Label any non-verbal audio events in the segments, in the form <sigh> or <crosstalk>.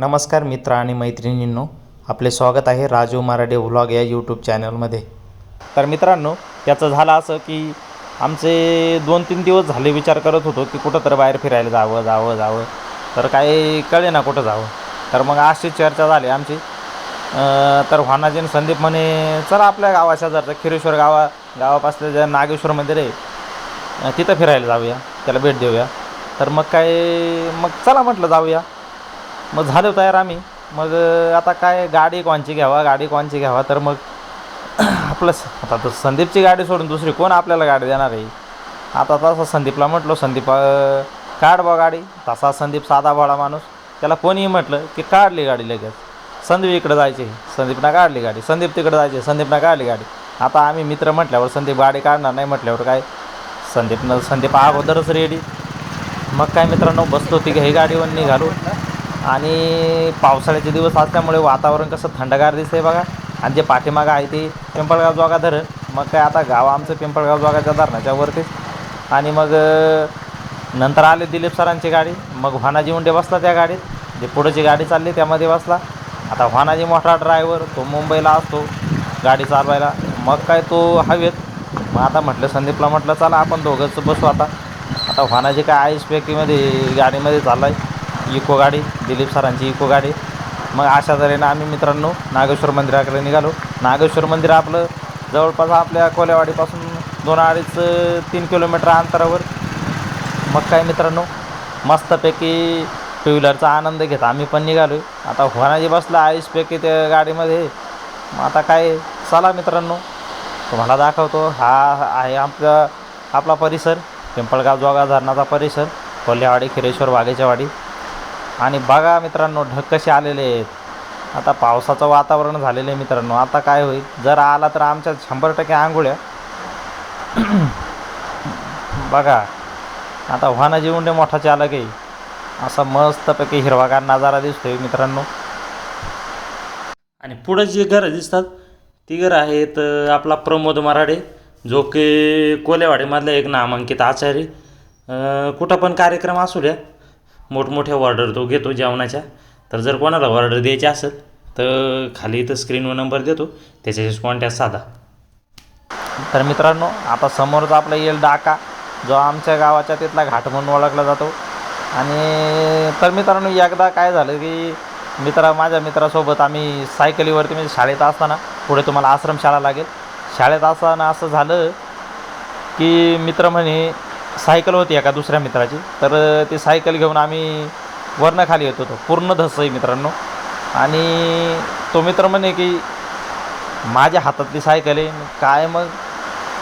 नमस्कार मित्र आणि मैत्रिणींनो आपले स्वागत आहे राजू मराठे व्लॉग या यूट्यूब चॅनलमध्ये तर मित्रांनो त्याचं झालं असं की आमचे दोन तीन दिवस झाले विचार करत होतो की कुठं तर बाहेर फिरायला जावं जावं जावं. तर काही कळे ना कुठं जावं. तर मग अशी चर्चा झाली आमची. तर व्हानाजी संदीप म्हणे चला आपल्या गावाच्या जर खिरेश्वर गावा गावापासलं जे नागेश्वर मंदिर आहे तिथं फिरायला जाऊया. त्याला भेट देऊया. तर मग काय मग चला म्हटलं जाऊया. मग झालो तयार आम्ही. मग आता काय गाडी कोणची घ्यावा गाडी कोणची घ्यावा तर मग <clears throat> आपलं आता तर संदीपची गाडी सोडून दुसरी कोण आपल्याला गाडी देणार आहे? आता तसा संदीपला म्हटलो संदीप काढ बा गाडी. तसा संदीप साधा भाडा माणूस. त्याला कोणीही म्हटलं की काढली गाडी लगेच. संदीप इकडं जायचे. संदीपना काढली गाडी. संदीप तिकडं जायचे. संदीपनं काढली गाडी. आता आम्ही मित्र म्हटल्यावर संदीप गाडी काढणार नाही म्हटल्यावर काय? संदीपनं संदीप अगोदरच रेडी मग काय मित्रांनो का ही गाडीवर निघालो आणि पावसाळ्याचे दिवस असल्यामुळे वातावरण कसं थंडगार दिसतंय बघा. आणि जे पाठीमागं आहे ते पिंपळगाव जोगा धरण मग काय आता गाव आमचं पिंपळगाव जोगाच्या धरणाच्या वरतीच आणि मग नंतर आले दिलीप सरांची गाडी. मग व्हानाजी मुंडे बसला त्या गाडीत. जे पुढेची गाडी चालली त्यामध्ये बसला. आता व्हानाजी मोठा ड्रायव्हर तो मुंबईला असतो. गाडी चालवायला. मग काय तो हवेत. मग आता म्हटलं संदीपला म्हटलं चला आपण दोघंच बसू आता. आता व्हानाजी काय आईसपैकीमध्ये गाडीमध्ये चालला आहे इको गाडी दिलीप सरांची इको गाडी. मग अशा तऱ्हेनं आम्ही मित्रांनो नागेश्वर मंदिराकडे निघालो. नागेश्वर मंदिर आपलं जवळपास आपल्या कोल्यावाडीपासून दोन अडीच तीन किलोमीटर अंतरावर. मग काय मित्रांनो मस्तपैकी टू व्हीलरचा आनंद घेत आम्ही पण निघालो आता होणाजी बसला आईसपैकी त्या गाडीमध्ये. आता काय चला मित्रांनो. तुम्हाला दाखवतो हा आहे आपला आपला परिसर. पिंपळगाव जोगा धरणाचा परिसर. कोल्हेवाडी खिरेश्वर वाघेच्या वाडी. आणि बघा मित्रांनो ढग कसे आलेले आहेत. आता पावसाचं वातावरण झालेलं आहे मित्रांनो. आता काय होईल? जर आला तर आमच्या शंभर टक्के आंघोळ्या. <clears throat> बघा. आता व्हाना जेवंडे मोठा चालक आहे. असा मस्तपैकी हिरवागार नजारा दिसतोय मित्रांनो. आणि पुढं जी घरं दिसतात ती घरं आहेत आपला प्रमोद मराडे जो की कोलेवाडीमधला एक नामांकित आचार्य. कुठं पण कार्यक्रम असू द्या मोठमोठ्या ऑर्डर तो घेतो जेवणाच्या. तर जर कोणाला ऑर्डर द्यायची असेल तर खाली इथं स्क्रीनवर नंबर देतो. त्याच्याशी कॉन्टॅक्ट साधा. तर मित्रांनो आता समोरच आपला येईल डाका जो आमच्या गावाच्या तिथला घाट म्हणून ओळखला जातो. आणि तर मित्रांनो एकदा काय झालं की मित्रा माझ्या मित्रासोबत आम्ही सायकलीवरती म्हणजे शाळेत असताना पुढे तुम्हाला आश्रमशाळा लागेल. शाळेत असताना असं झालं की मित्र म्हणे सायकल होती एका दुसऱ्या मित्राची. तर ती सायकल घेऊन आम्ही वरनं खाली येत होतो. पूर्ण धस आहे मित्रांनो. आणि तो मित्र म्हणे की माझ्या हातातली सायकल आहे. काय मग?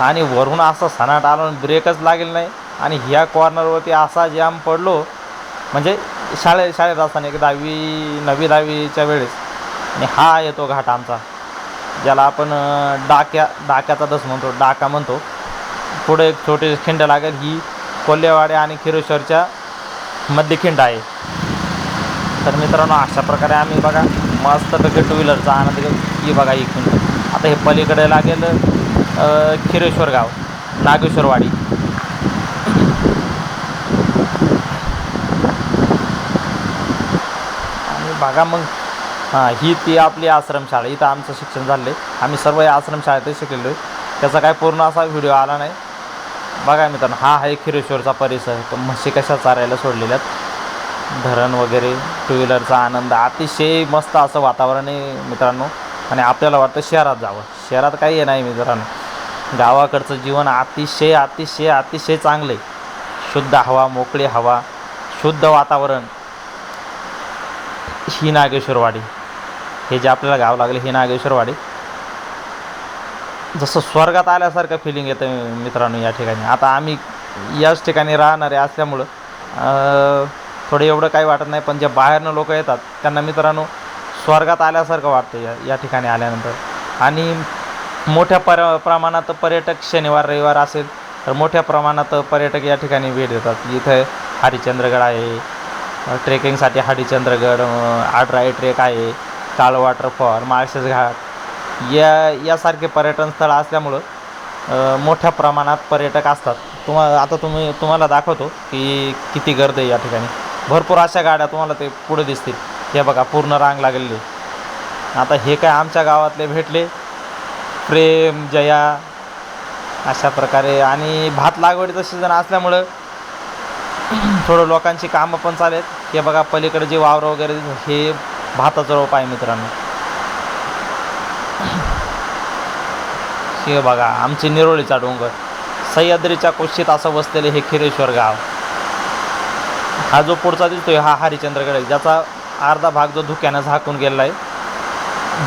आणि वरून असा सनाट आला ब्रेकच लागेल नाही. आणि ह्या कॉर्नरवरती असा जाम पडलो. म्हणजे शाळे शाळेत असताना एक दहावी नववी दहावीच्या वेळेस. आणि हा येतो घाट आमचा. ज्याला आपण डाक्या डाक्याचा दस म्हणतो. डाका म्हणतो. पुढे एक छोटे खिंड लागेल. ही कोल्हेवाडी आणि खिरेश्वरच्या मध्य खिंड आहे. तर मित्रांनो अशा प्रकारे आम्ही बघा मस्तपैकी टू व्हीलरचा आनंद घेऊ ही बघा ही खिंड. आता हे पलीकडे लागेल खिरेश्वर गाव नागेश्वरवाडी. आणि बघा मग हां ही ती आपली आश्रमशाळा. इथं आमचं शिक्षण झालं आहे आम्ही सर्व या आश्रमशाळेतच शिकलेलो आहे. त्याचा काय पूर्ण असा व्हिडिओ आला नाही. बघा मित्रांनो हा आहे खिरेश्वरचा परिसर. तर म्हशी कशा चारायला सोडलेल्या धरण वगैरे टू व्हीलरचा आनंद अतिशय मस्त असं वातावरण आहे मित्रांनो. आणि आपल्याला वाटतं शहरात जावं. शहरात काही आहे नाही मित्रांनो. गावाकडचं जीवन अतिशय अतिशय अतिशय चांगलं आहे. शुद्ध हवा मोकळी हवा शुद्ध वातावरण. ही नागेश्वरवाडी हे जे आपल्याला गाव लागले ही नागेश्वरवाडी जसं स्वर्गात आल्यासारखं फिलिंग येतं मित्रांनो या ठिकाणी. आता आम्ही याच ठिकाणी राहणारे असल्यामुळं थोडं एवढं काही वाटत नाही पण जे बाहेरनं लोक येतात त्यांना मित्रांनो स्वर्गात आल्यासारखं वाटतं या या ठिकाणी आल्यानंतर. आणि मोठ्या पर प्रमाणात पर्यटक शनिवार रविवार असेल तर मोठ्या प्रमाणात पर्यटक या ठिकाणी भेट देतात. इथं हरिश्चंद्रगड आहे ट्रेकिंगसाठी हरिश्चंद्रगड आडराई ट्रेक आहे काळ वॉटरफॉल माळशेज घाट या यासारखे पर्यटन स्थळ असल्यामुळं मोठ्या प्रमाणात पर्यटक असतात. तुम्हा आता तुम्ही तुम्हाला दाखवतो की किती गर्दी आहे या ठिकाणी. भरपूर अशा गाड्या तुम्हाला ते पुढे दिसतील. हे बघा पूर्ण रांग लागलेली. आता हे काय आमच्या गावातले भेटले? प्रेम जया अशा प्रकारे. आणि भात लागवडीचं सीझन असल्यामुळं थोडं लोकांची कामं पण चालेल हे बघा पलीकडे जे वावरं वगैरे हे भाताचं रोप आहे मित्रांनो. हे बघा आमचे निरोळीचा डोंगर सह्याद्रीच्या कुशीत असं बसलेले हे खिरेश्वर गाव. हा जो पुढचा दिसतोय हा हरिचंद्रगड आहे. ज्याचा अर्धा भाग जो धुक्यानं झाकून गेलेला आहे.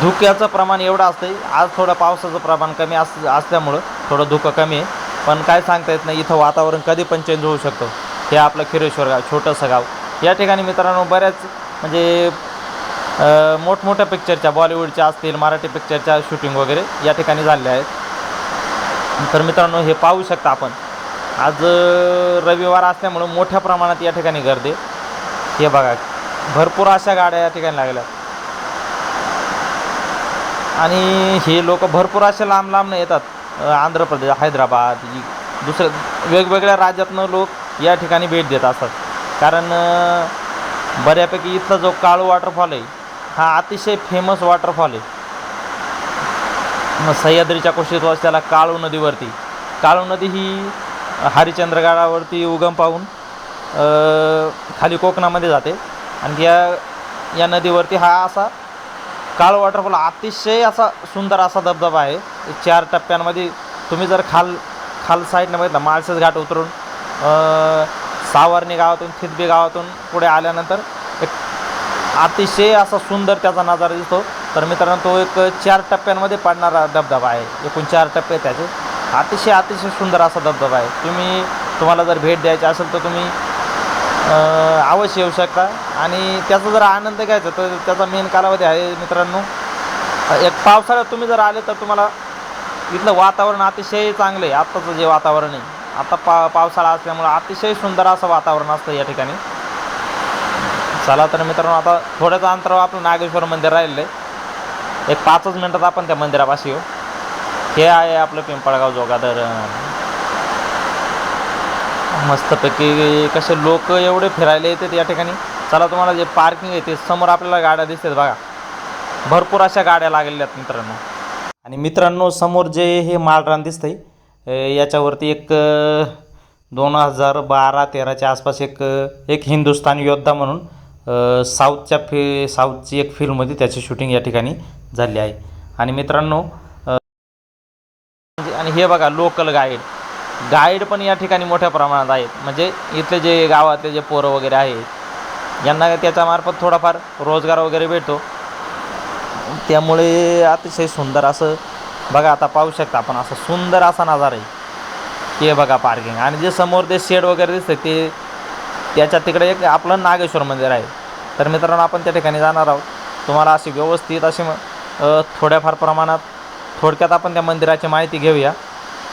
धुक्याचं प्रमाण एवढं असतंय आज थोडं पावसाचं प्रमाण कमी अस असल्यामुळं थोडं धुकं कमी आहे. पण काय सांगता येत नाही इथं वातावरण कधी पण चेंज होऊ शकतं. हे आपलं खिरेश्वर गाव छोटंसं गाव. या ठिकाणी मित्रांनो बऱ्याच म्हणजे मोठमोठ्या पिक्चरच्या बॉलिवूडच्या असतील मराठी पिक्चरच्या शूटिंग वगैरे या ठिकाणी झालेल्या आहेत. तर मित्रांनो हे पाहू शकता आपण. आज रविवार असल्यामुळं मोठ्या प्रमाणात या ठिकाणी गर्दी. हे बघा भरपूर अशा गाड्या या ठिकाणी लागल्या. आणि हे लोक भरपूर असे लांब लांबनं येतात. आंध्र प्रदेश हैदराबाद दुसऱ्या वेगवेगळ्या राज्यातनं लोक या ठिकाणी भेट देत असतात. कारण बऱ्यापैकी इथला जो काळू वॉटरफॉल आहे हा अतिशय फेमस वॉटरफॉल आहे. मग सह्याद्रीच्या कुशीत त्याला काळू नदीवरती. काळू नदी ही हरिचंद्रगाडावरती उगम पाहून खाली कोकणामध्ये जाते. आणि या या नदीवरती हा असा काळ वॉटरफॉल अतिशय असा सुंदर असा धबधबा आहे. चार टप्प्यांमध्ये तुम्ही जर खाल खाल साईडनं बघितलं माळसेस घाट उतरून सावरणी सावर्णी गावातून थितबी गावातून पुढे आल्यानंतर एक अतिशय असा सुंदर त्याचा नजारा दिसतो. तर मित्रांनो तो एक चार टप्प्यांमध्ये पडणारा धबधबा आहे. एकूण चार टप्पे त्याचे. अतिशय अतिशय सुंदर असा धबधबा आहे. तुम्ही तुम्हाला जर भेट द्यायची असेल तर तुम्ही अवश्य येऊ शकता. आणि त्याचा जर आनंद घ्यायचा तर त्याचा मेन कालावधी आहे मित्रांनो एक पावसाळ्यात तुम्ही जर आले तर तुम्हाला इथलं वातावरण अतिशय चांगलं आहे. आत्ताचं जे वातावरण आहे आता पा पावसाळा असल्यामुळं अतिशय सुंदर असं वातावरण असतं या ठिकाणी. चला तर मित्रांनो आता थोड्याच अंतरावर आपलं नागेश्वर मंदिर राहिलं आहे. एक पाचच मिनटात आपण त्या मंदिरापाशी येऊ. हे आहे आपलं पिंपळगाव जोगादर. मस्तपैकी कसे लोक एवढे फिरायला येतात या ठिकाणी. चला तुम्हाला जे पार्किंग आहे ते समोर आपल्याला गाड्या दिसतात बघा. भरपूर अशा गाड्या लागलेल्या आहेत मित्रांनो. आणि मित्रांनो समोर जे हे मालरान दिसतंय याच्यावरती एक दोन हजार बारा तेराच्या आसपास एक एक हिंदुस्थानी योद्धा म्हणून साऊथच्या फि साऊथची एक फिल्म होती त्याची शूटिंग या ठिकाणी. झाली आहे. आणि मित्रांनो म्हणजे- आणि हे बघा लोकल गाईड गाईड पण या ठिकाणी मोठ्या प्रमाणात आहेत. म्हणजे इथले जे गावातले जे पोरं वगैरे आहेत यांना त्याच्यामार्फत थोडाफार रोजगार वगैरे भेटतो. त्यामुळे अतिशय सुंदर असं बघा आता पाहू शकता आपण असं सुंदर असा नजारा आहे. हे बघा पार्किंग आणि जे समोर ते शेड वगैरे दिसतं ते त्याच्या तिकडे एक आपलं नागेश्वर मंदिर आहे. तर मित्रांनो आपण त्या ठिकाणी जाणार आहोत. तुम्हाला अशी व्यवस्थित अशी थोड्याफार प्रमाणात थोडक्यात आपण त्या मंदिराची माहिती घेऊया.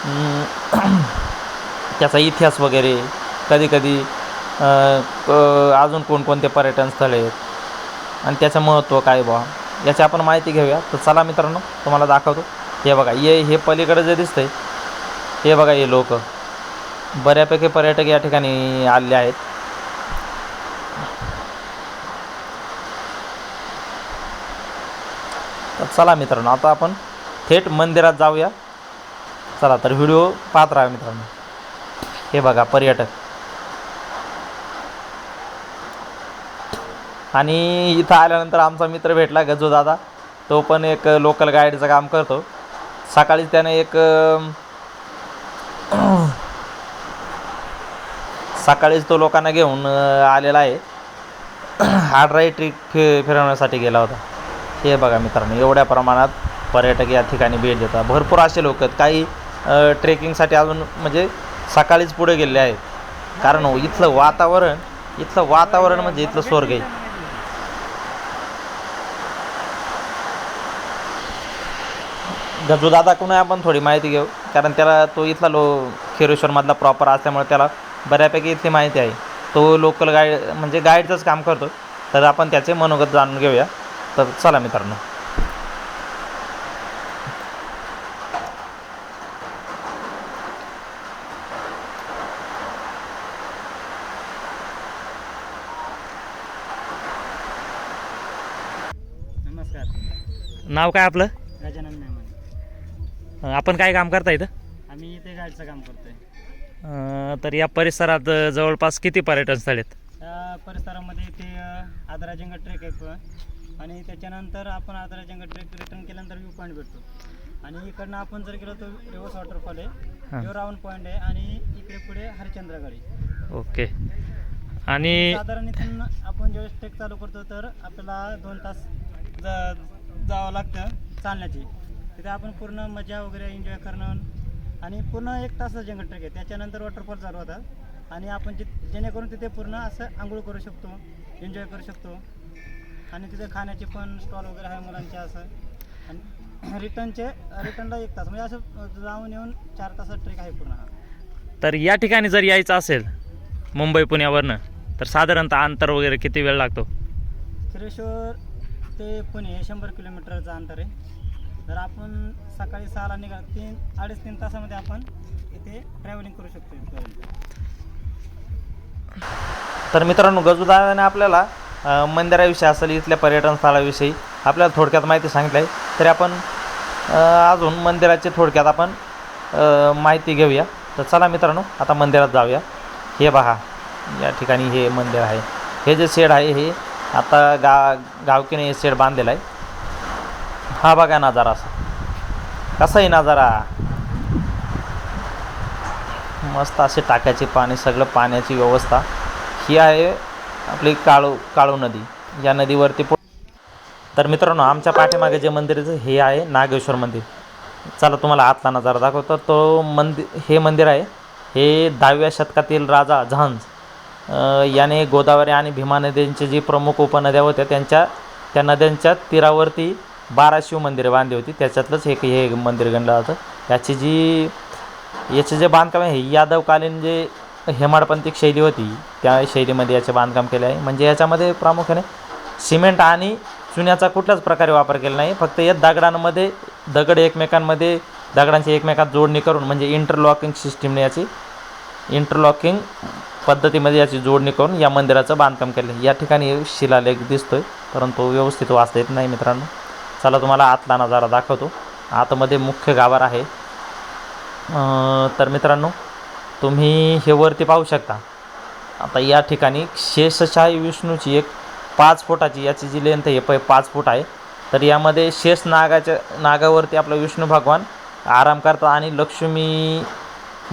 <clears throat> त्याचा इतिहास वगैरे कधीकधी अजून कोणकोणते पर्यटन स्थळ आहेत आणि त्याचं महत्त्व काय बा याची आपण माहिती घेऊया. तर चला मित्रांनो तुम्हाला दाखवतो. हे बघा ये हे पलीकडे जे दिसतंय हे बघा हे लोक. बऱ्यापैकी पर्यटक या ठिकाणी आले आहेत. तर चला मित्रांनो आता आपण थेट मंदिरात जाऊया. चला तर व्हिडिओ पाहत राहा मित्रांनो. हे बघा पर्यटक. आणि इथं आल्यानंतर आमचा मित्र भेटला गजू दादा. तो पण एक लोकल गाईडचं काम करतो. सकाळीच त्याने एक सकाळीच तो लोकांना घेऊन आलेला आहे. <clears throat> आडराई ट्रिप फि फिरवण्यासाठी गेला होता. हे बघा मित्रांनो एवढ्या प्रमाणात पर्यटक या ठिकाणी भेट देतात. भरपूर असे लोक आहेत. काही ट्रेकिंगसाठी अजून म्हणजे सकाळीच पुढे गेलेले आहेत. कारण हो, इथलं वातावरण इथलं वातावरण म्हणजे इथलं स्वर्ग आहे. गजू कुणा आपण थोडी माहिती घेऊ. कारण त्याला तो इथला लो खेरेश्वरमधला प्रॉपर असल्यामुळे त्याला बऱ्यापैकी इथली माहिती आहे. तो लोकल गाईड म्हणजे गाईडचंच काम करतो. तर आपण त्याचे मनोगत जाणून घेऊया. तर चला मित्रांनो. नमस्कार. नाव काय आपलं? गजानन मेहमान. आपण काय काम करता इथं? आम्ही इथे गाडीचं काम करतोय. अं, तर या परिसरात अं, जवळपास किती पर्यटन स्थळ आहेत? त्या परिसरामध्ये इथे अ, आदराजंग ट्रेक आहे आणि त्याच्यानंतर आपण आदराजंग ट्रेक रिटर्न केल्यानंतर व्यू पॉईंट भेटतो. आणि इकडनं आपण जर गेलो तर रिवर्स वॉटरफॉल आहे. जो राऊंड पॉईंट आहे आणि इकडे पुढे हरिश्चंद्रगड आहे. ओके. आणि साधारण इथून आपण ज्यावेळेस ट्रेक चालू करतो तर आपल्याला दोन तास जा- जावं लागतं चालण्याची. तिथे आपण पूर्ण मजा वगैरे एन्जॉय करणं आणि पूर्ण एक तास जंगल ट्रेक आहे. त्याच्यानंतर वॉटरफॉल चालू होतात. आणि आपण जे जेणेकरून तिथे पूर्ण असं आंघोळ करू शकतो एन्जॉय करू शकतो. आणि तिथे खाण्याचे पण स्टॉल वगैरे आहे मुलांचे असं. आणि रिटर्नचे रिटर्नला एक तास. म्हणजे असं जाऊन येऊन चार तासात ट्रेक आहे पूर्ण हा. तर या ठिकाणी जर यायचं असेल मुंबई पुण्यावरनं तर साधारणतः अंतर वगैरे किती वेळ लागतो? खिरेश्वर ते पुणे हे शंभर किलोमीटरचं अंतर आहे. जर आपण सकाळी सहाला निघाल तीन अडीच तीन तासामध्ये आपण इथे ट्रॅव्हलिंग करू शकतो. इथपर्यंत तर मित्रांनो गजूदादाने आपल्याला मंदिराविषयी असेल इथल्या पर्यटन स्थळाविषयी आपल्याला थोडक्यात माहिती सांगितलं आहे. तरी आपण अजून मंदिराची थोडक्यात आपण माहिती घेऊया. तर चला मित्रांनो आता मंदिरात जाऊया. हे बघा या ठिकाणी हे मंदिर आहे. हे जे शेड आहे हे आता गा गावकीने हे शेड बांधलेलं आहे. हा बघा नजारा असा. कसा आहे नजारा? मस्त असे टाक्याचे पाणी सगळं पाण्याची व्यवस्था. ही आहे आपली काळू काळू नदी. या नदीवरती पो तर मित्रांनो आमच्या पाठीमागे जे मंदिर हे आहे नागेश्वर मंदिर. चला तुम्हाला आतला नजारा दाखवतो. तो मंदिर हे मंदिर आहे. हे दहाव्या शतकातील राजा झांज याने गोदावरी आणि भीमा नद्यांची जी प्रमुख उपनद्या होत्या त्यांच्या त्या नद्यांच्या तीरावरती बारा शिव मंदिरे बांधली होती. त्याच्यातलंच एक हे मंदिर गणलं जातं. याची जी याचे जे बांधकाम आहे हे यादवकालीन जे हेमाडपंथी शैली होती. त्या शैलीमध्ये याचे बांधकाम केले आहे. म्हणजे याच्यामध्ये प्रामुख्याने सिमेंट आणि चुन्याचा कुठल्याच प्रकारे वापर केला नाही. फक्त या दगडांमध्ये दगड एकमेकांमध्ये दगडांची एकमेकात जोडणी करून म्हणजे इंटरलॉकिंग सिस्टीमने याची इंटरलॉकिंग पद्धतीमध्ये याची जोडणी करून या मंदिराचं बांधकाम केलं आहे. या ठिकाणी शिलालेख दिसतोय परंतु व्यवस्थित वाचता येत नाही मित्रांनो. चला तुम्हाला आतला नजारा दाखवतो. आतमध्ये मुख्य गाभार आहे. तर मित्रांनो तुम्ही हे वरती पाहू शकता. आता या ठिकाणी शेषशाही विष्णूची एक पाच फुटाची याची जी लेंथ आहे प पाच फूट आहे. तर यामध्ये शेष नागाच्या नागावरती आपला विष्णू भगवान आराम करतात आणि लक्ष्मी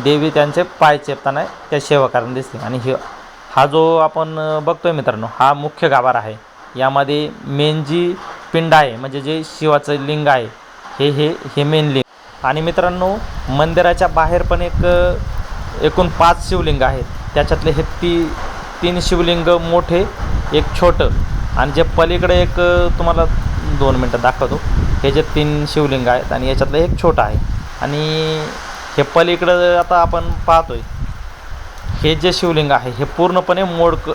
देवी त्यांचे पाय चेपताना त्या सेवकारण दिसते. आणि हे हा जो आपण बघतो बघतोय मित्रांनो हा मुख्य गाभार आहे. यामध्ये मेन जी पिंड आहे म्हणजे जे शिवाचं लिंग आहे हे हे हे मेन लिंग. आणि मित्रांनो मंदिराच्या बाहेर पण एक एकूण पाच शिवलिंग आहेत. त्याच्यातले हे ती तीन शिवलिंग मोठे एक छोटं. आणि जे पलीकडे एक तुम्हाला दोन मिनटं दाखवतो. हे जे तीन शिवलिंग आहेत आणि याच्यातलं एक छोटं आहे. आणि हे पलीकडं आता आपण पाहतोय. हे जे शिवलिंग आहे हे पूर्णपणे मोडक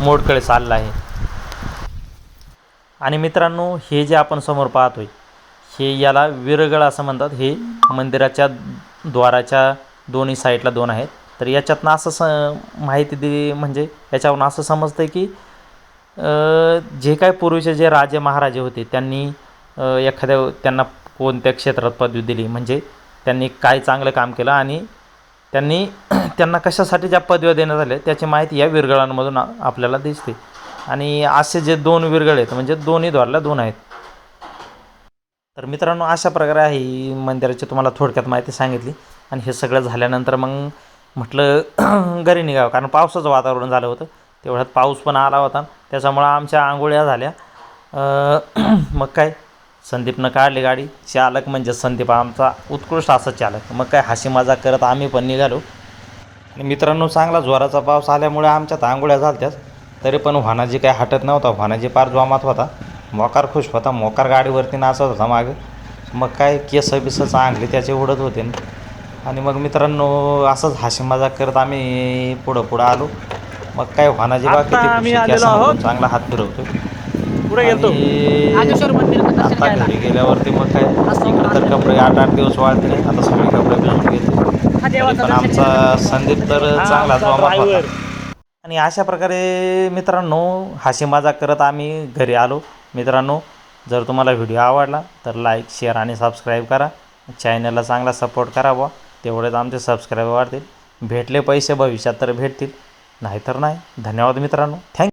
मोडकडे चाललं आहे. आणि मित्रांनो हे जे आपण समोर पाहतोय हे याला विरगळ असं म्हणतात. हे मंदिराच्या द्वाराच्या दोन्ही साईडला दोन आहेत. तर याच्यातनं असं स माहिती दिली म्हणजे याच्यावरून असं समजतं आहे की जे काय पूर्वीचे जे राजे महाराजे होते त्यांनी एखाद्या त्यांना कोणत्या क्षेत्रात पदवी दिली. म्हणजे त्यांनी काय चांगलं काम केलं आणि त्यांनी <clears throat> त्यांना कशासाठी ज्या पदव्या देण्यात आल्या त्याची माहिती या विरगळांमधून आपल्याला दिसते. आणि असे जे दोन विरगळ आहेत म्हणजे दोन्ही द्वारला दोन आहेत. तर मित्रांनो अशा प्रकारे आहे ही मंदिराची तुम्हाला थोडक्यात माहिती सांगितली. आणि हे सगळं झाल्यानंतर मग म्हटलं <clears throat> घरी निघावं. कारण पावसाचं वातावरण झालं होतं. तेवढ्यात पाऊस पण आला होता. त्याच्यामुळं आमच्या आंघोळ्या झाल्या. <clears throat> मग काय? संदीपनं काढली गाडी. चालक म्हणजे संदीप आमचा उत्कृष्ट असा चालक. मग काय? हाशी मजाक करत आम्ही पण निघालो. आणि मित्रांनो चांगला जोराचा पाऊस आल्यामुळे आमच्यात आंघोळ्या झालत्याच तरी पण व्हानाजी काही हटत नव्हता. व्हानाजी पार जोमात होता. मोकार खुश होता. मोकार गाडीवरती नाचत होता मागं. मग काय? केस बिसं चांगले त्याचे उडत होते. ना आणि मग मित्रांनो असंच हाशी मजाक करत आम्ही पुढं पुढं आलो. मग काय व्हानाजी बा किती आम्ही खुशी, आलेलो केसांमधून आहोत. चांगला हात फिरवतो पुढे आता. घरी गेल्यावरती मग काय इकडं तर कपडे आठ आठ दिवस नाही आता सगळे कपडे भिजून घेतले पण आमचा संदीप तर चांगला आमचा जोमात होता driver. आणि अशा प्रकारे मित्रांनो हाशी मजाक करत आम्ही घरी आलो. मित्रांनो जर तुम्हाला व्हिडिओ आवडला तर लाईक शेअर आणि सबस्क्राईब करा. चॅनलला चांगला सपोर्ट करा बुवा. तेवढेच आमचे सबस्क्राईबर वाढतील. भेटले पैसे भविष्यात तर भेटतील. नाहीतर नाही. धन्यवाद मित्रांनो. थँक्यू